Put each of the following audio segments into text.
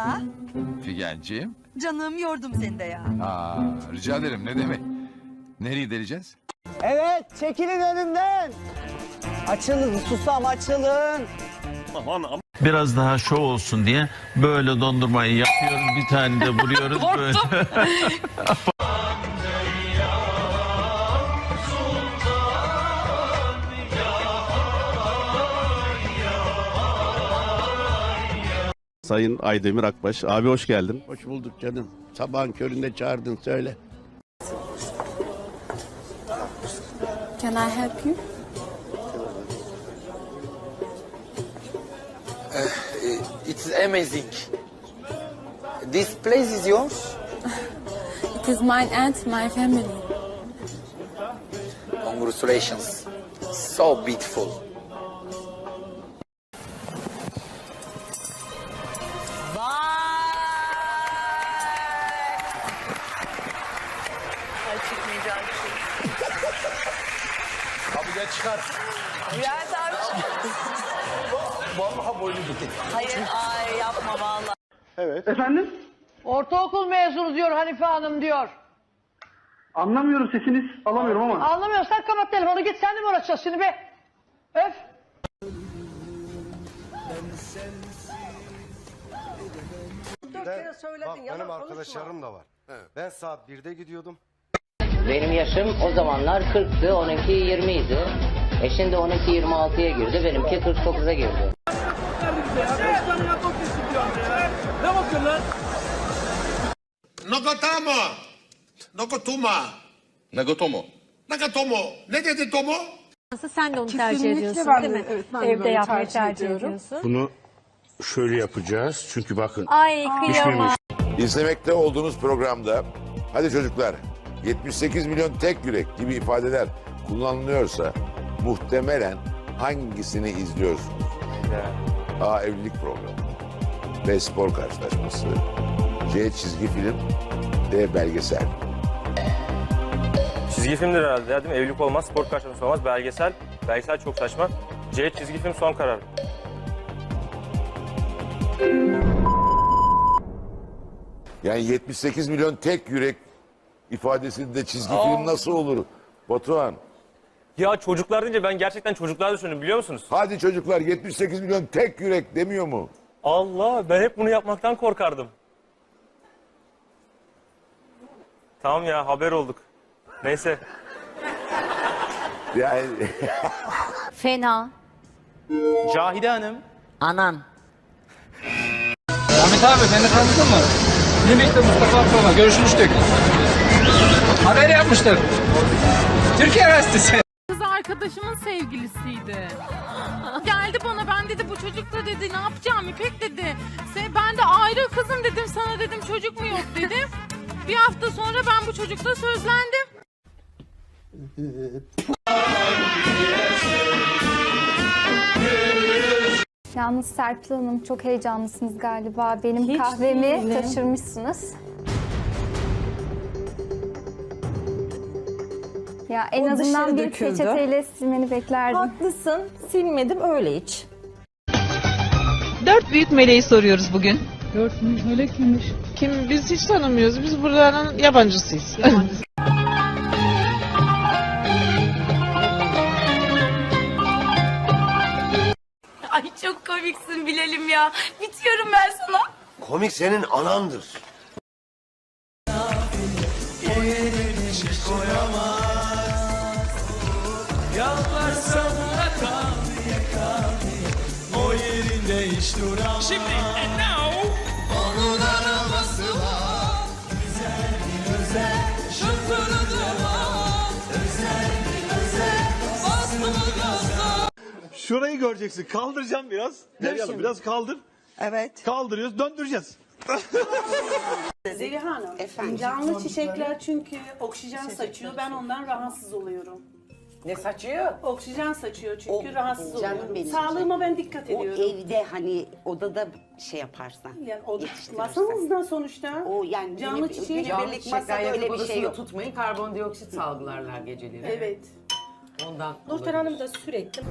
ha? Figenciğim. Canım yordum seni de ya. Aa, rica ederim ne demek. Nereye deleceğiz? Evet, çekilin önümden. Açılın, susam açılın. Biraz daha şov olsun diye böyle dondurmayı yapıyoruz. Bir tane de vuruyoruz böyle. Sayın Aydemir Akbaş. Abi hoş geldin. Hoş bulduk canım. Sabahın köründe çağırdın söyle. Can I help you? It's amazing. This place is yours? It is mine and my family. Congratulations. So beautiful. Çıkar. Bülent abi. Vallahi boynu gitti. Hayır ay yapma vallahi. Efendim? Ortaokul mezunu diyor Hanife Hanım diyor. Anlamıyorum sesiniz. Alamıyorum ama. Anlamıyorsan kapat telefonu git sen de mi uğraşacağız şimdi be? Öf. Dört kere söyledin yalan benim arkadaşlarım da var. Ben saat 1'de gidiyordum. Benim yaşım o zamanlar 40'tı, onunki 20 idi. E şimdi onunki 26'ya girdi, benimki 49'a girdi. Nakatama. Nakatuma. Nagotomo. Nakatomo. Ne dedi Tomo? Sen de onu tercih ediyorsun değil mi? Evde yapmayı tercih ediyorsun. Bunu şöyle yapacağız. Çünkü bakın Ay kıyamam. İzlemekte olduğunuz programda hadi çocuklar 78 milyon tek yürek gibi ifadeler kullanılıyorsa muhtemelen hangisini izliyorsunuz? A. Evlilik programı B. Spor karşılaşması C. Çizgi film D. Belgesel Çizgi filmdir herhalde ya değil mi? Evlilik olmaz, spor karşılaşması olmaz, belgesel. Belgesel çok saçma. C çizgi film son karar. Yani 78 milyon tek yürek ifadesinde çizgi film nasıl olur? Batuhan Ya çocuklar deyince ben gerçekten çocuklar düşündüm biliyor musunuz? hadi çocuklar 78 milyon tek yürek demiyor mu? Allah ben hep bunu yapmaktan korkardım. Tamam ya haber olduk. Neyse. Yani Fena. Cahide Hanım. Anam. Ahmet abi beni tanıdın mı? Limit'te Mustafa Akbaba görüşmüştük. Haber yapmıştık. Türkiye Gazetesi. Kız arkadaşımın sevgilisiydi. Geldi bana ben dedi bu çocukla dedi ne yapacağım İpek dedi. Sen, ben de ayrı kızım dedim sana dedim çocuk mu yok dedim. Bir hafta sonra ben bu çocukla sözlendim. Yalnız Serpil Hanım çok heyecanlısınız galiba. Benim kahvemi taşırmışsınız. Ya en azından bir peçeteyle silmeni beklerdim. Haklısın. Silmedim öyle hiç. Dört büyük meleği soruyoruz bugün. Dört melek kimmiş? Kim? Biz hiç tanımıyoruz. Biz buranın yabancısıyız. Ay çok komiksin bilelim ya. Bitiyorum ben sana. komik senin anandır. Şurayı göreceksin. Kaldıracağım biraz. Derya biraz kaldır. Evet. Kaldırıyoruz, döndüreceğiz. Zeliha Hanım. Efendim. Canlı çiçekler çünkü oksijen saçıyor. Ben ondan rahatsız oluyorum. Ne saçıyor? Oksijen saçıyor çünkü O- rahatsız canım oluyorum. benim. Sağlığıma ben dikkat ediyorum. evde hani odada şey yaparsan. Yani o masanızda sonuçta. O yani Canlı günü- çiçeği- günübirlik masada öyle bir şey yok. tutmayın, karbondioksit salgılarlar geceleri. Evet. Ondan Nurten Hanım da sürekli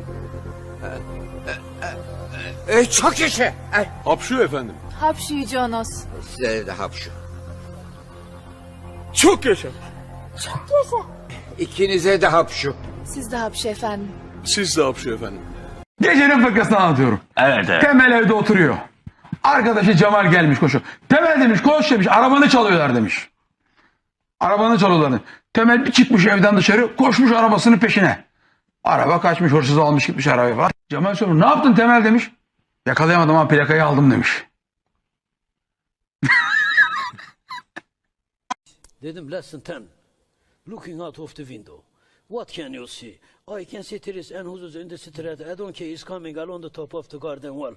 çok yaşa. Hapşu efendim. Hapşu Yüce Onos. Size de hapşu. Çok yaşa. İkinize de hapşu. Siz de hapşu efendim. Siz de hapşu efendim. Gecenin fıkrasını anlatıyorum. Evet evet. Temel evde oturuyor. Arkadaşı Cemal gelmiş koşu. Temel demiş koş demiş arabanı çalıyorlar demiş. Arabanı çalıyorlar. demiş. Temel bir çıkmış evden dışarı koşmuş arabasının peşine. Araba kaçmış hırsız almış gitmiş arabayı var. Cemal soruyor ne yaptın Temel demiş. Yakalayamadım ama plakayı aldım demiş. Dedim lesson 10. Looking out of the window. What can you see? I can see trees and houses in the street. I don't care is coming along the top of the garden wall.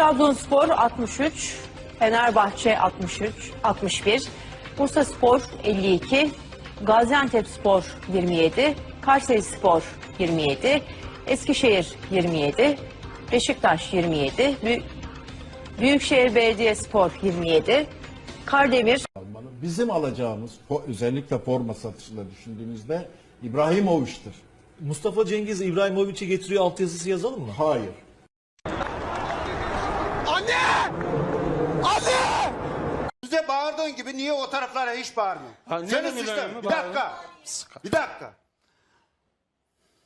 Trabzonspor 63, Fenerbahçe 63, 61, Bursaspor 52, Gaziantepspor 27, Kayserispor 27, Eskişehir 27, Beşiktaş 27, Bü- Büyükşehir Belediyespor 27, Kardemir Bizim alacağımız özellikle forma satışında düşündüğümüzde İbrahimovic'tir. Mustafa Cengiz İbrahimovic'i getiriyor altyazısı yazalım mı? Hayır. Size bağırdığın gibi niye o taraflara hiç bağırmıyorsun? Seni suçlarım. Bir dakika. Bir dakika.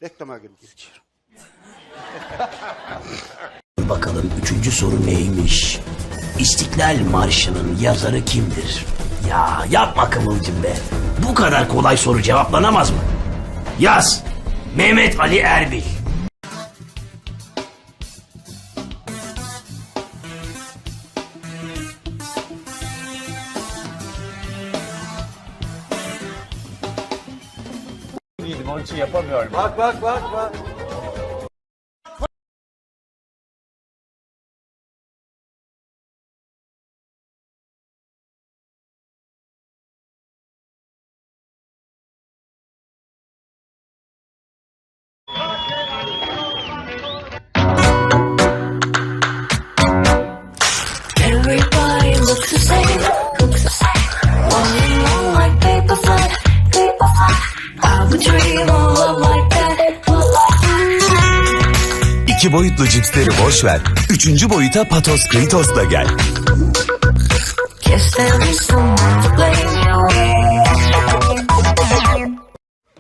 Reklama gireceğim. Bakalım üçüncü soru neymiş? İstiklal Marşı'nın yazarı kimdir? Ya yapma Kıvılcım be. Bu kadar kolay soru cevaplanamaz mı? Yaz. Mehmet Ali Erbil. Bak bak bak bak. İki boyutlu cipsleri boş ver. Üçüncü boyuta Patos Kritos'la gel.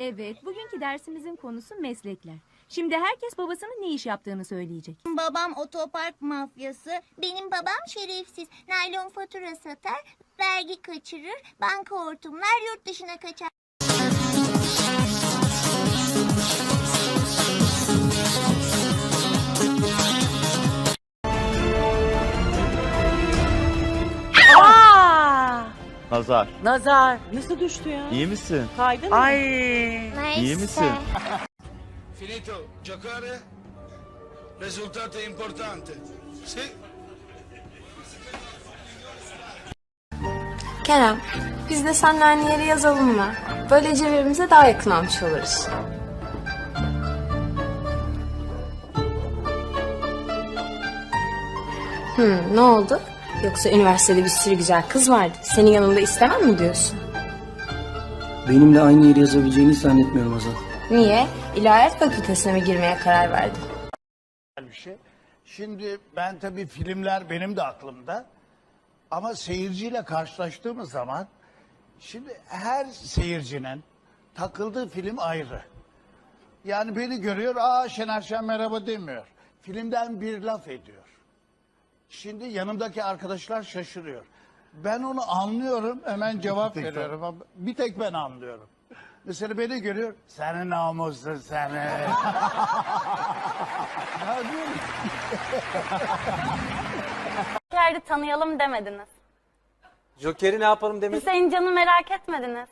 Evet, bugünkü dersimizin konusu meslekler. Şimdi herkes babasının ne iş yaptığını söyleyecek. Babam otopark mafyası. Benim babam şerefsiz. Naylon fatura satar, vergi kaçırır, banka hortumlar, yurt dışına kaçar. Nazar. Nazar nasıl düştü ya? İyi misin? Kaydı mı? Ay. İyi misin? Finito giocare. Risultato importante. Sì. Kerem, biz de seninle aynı yere yazalım mı? Böylece birbirimize daha yakın olmuş oluruz. Hmm, ne oldu? Yoksa üniversitede bir sürü güzel kız vardı. Senin yanında istemem mi diyorsun? Benimle aynı yeri yazabileceğini zannetmiyorum Azal. Niye? İlahiyat fakültesine mi girmeye karar verdin? bir şey. Şimdi ben tabii filmler benim de aklımda. Ama seyirciyle karşılaştığımız zaman şimdi her seyircinin takıldığı film ayrı. Yani beni görüyor, aa Şener Şen merhaba demiyor. Filmden bir laf ediyor. Şimdi yanımdaki arkadaşlar şaşırıyor. Ben onu anlıyorum, hemen cevap veriyorum. ama Bir tek ben anlıyorum. Mesela beni görüyor, senin namusun seni. ya diyorum, Joker'i tanıyalım demediniz. Joker'i ne yapalım demek? Hüseyin Can'ı merak etmediniz.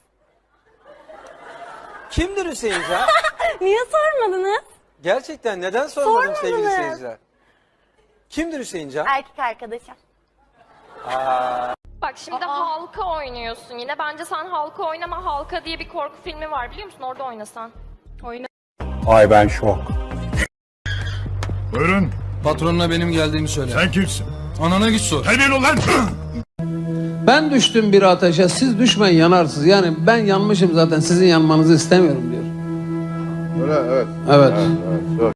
Kimdir Hüseyin Can? Niye sormadınız? Gerçekten neden sormadım sevgili Sormadınız. seyirciler? Kimdir Hüseyin Can? Erkek arkadaşım. Bak şimdi halka oynuyorsun yine. Bence sen halka oynama. Halka diye bir korku filmi var biliyor musun? Orada oynasan. Oyna. Ay ben şok. Buyurun. Patronuna benim geldiğimi söyle. Sen kimsin? Anana git sor. Terbiyeli lan. Ben düştüm bir ateşe siz düşmeyin yanarsınız. Yani ben yanmışım zaten sizin yanmanızı istemiyorum diyor. Öyle evet. Evet. evet.